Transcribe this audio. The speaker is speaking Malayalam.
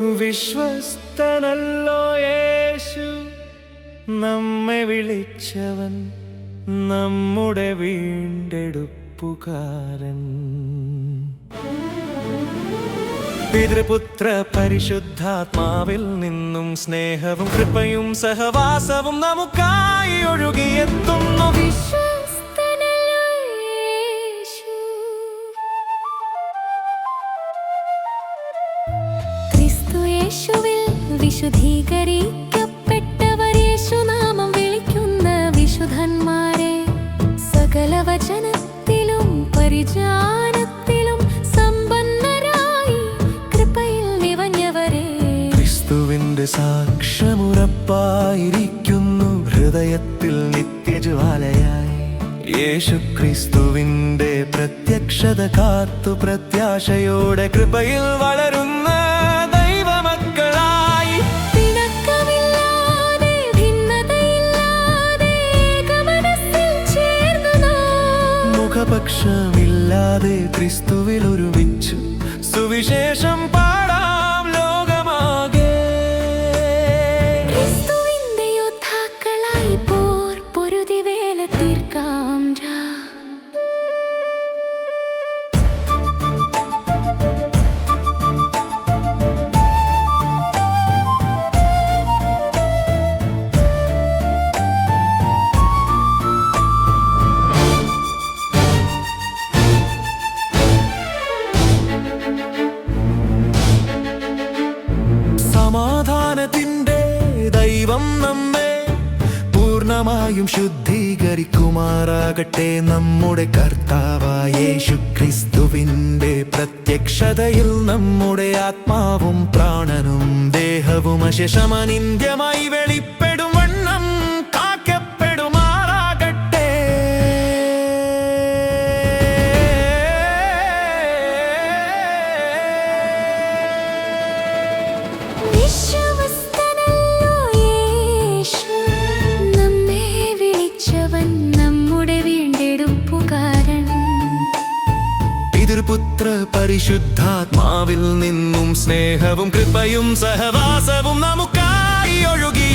വിശ്വസ്തനല്ലോ യേശു. നമ്മെ വിളിച്ചവൻ നമ്മുടെ വീണ്ടെടുപ്പുകാരൻ. പിതൃപുത്ര പരിശുദ്ധാത്മാവിൽ നിന്നും സ്നേഹവും കൃപയും സഹവാസവും നമുക്കായി ഒഴുകിയെത്തുന്നു. വിശ്വസ്തനല്ലോ സകല വചനത്തിലും സമ്പന്നരായി കൃപയിൽ സാക്ഷമുറപ്പായിരിക്കുന്നു ഹൃദയത്തിൽ നിത്യജ്വാലയായി. യേശു ക്രിസ്തുവിന്റെ പ്രത്യക്ഷത കാത്തു പ്രത്യാശയോടെ കൃപയിൽ മുഖപക്ഷമില്ലാതെ ക്രിസ്തുവിൽ ഒരുമിച്ചു സുവിശേഷം പാടാം ദൈവം നമ്മെ പൂർണമായും ശുദ്ധീകരിക്കുമാറാകട്ടെ. നമ്മുടെ കർത്താവായ യേശു ക്രിസ്തുവിന്റെ പ്രത്യക്ഷതയിൽ നമ്മുടെ ആത്മാവും പ്രാണനും ദേഹവും അശേഷമനിന്ദ്യമായി വെളിപ്പെടും പിതൃപുത്ര പരിശുദ്ധാത്മാവിൽ നിന്നും സ്നേഹവും കൃപയും സഹവാസവും നമുക്കായി ഒഴുകി